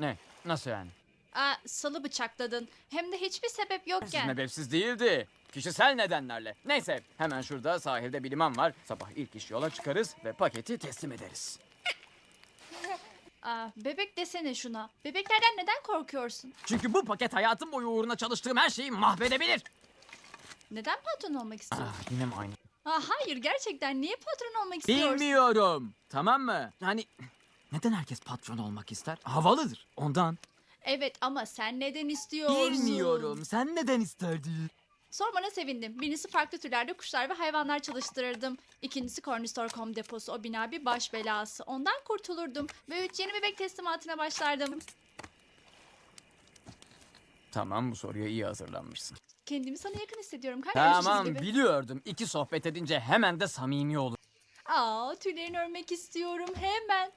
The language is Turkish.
Ne? Nasıl yani? Aa, salı bıçakladın. Hem de hiçbir sebep yokken. sebepsiz değildi. Kişisel nedenlerle. Neyse hemen şurada sahilde bir liman var. Sabah ilk iş yola çıkarız ve paketi teslim ederiz. Aa, bebek desene şuna. Bebeklerden neden korkuyorsun? Çünkü bu paket hayatım boyu uğruna çalıştığım her şeyi mahvedebilir. Neden patron olmak istiyorsun? Ah, yine mi aynı? Aa, hayır gerçekten niye patron olmak istiyorsun? Bilmiyorum. Tamam mı? Yani neden herkes patron olmak ister? Havalıdır. Ondan. Evet ama sen neden istiyorsun? Bilmiyorum. Sen neden isterdin? Sormana sevindim. Birincisi farklı türlerde kuşlar ve hayvanlar çalıştırırdım. İkincisi Cornistor.com deposu. O bina bir baş belası. Ondan kurtulurdum. Ve üç yeni bebek teslimatına başlardım. Tamam bu soruya iyi hazırlanmışsın. Kendimi sana yakın hissediyorum. Kardeşimiz Tamam gibi. biliyordum. İki sohbet edince hemen de samimi olur. Aa tüylerini örmek istiyorum hemen.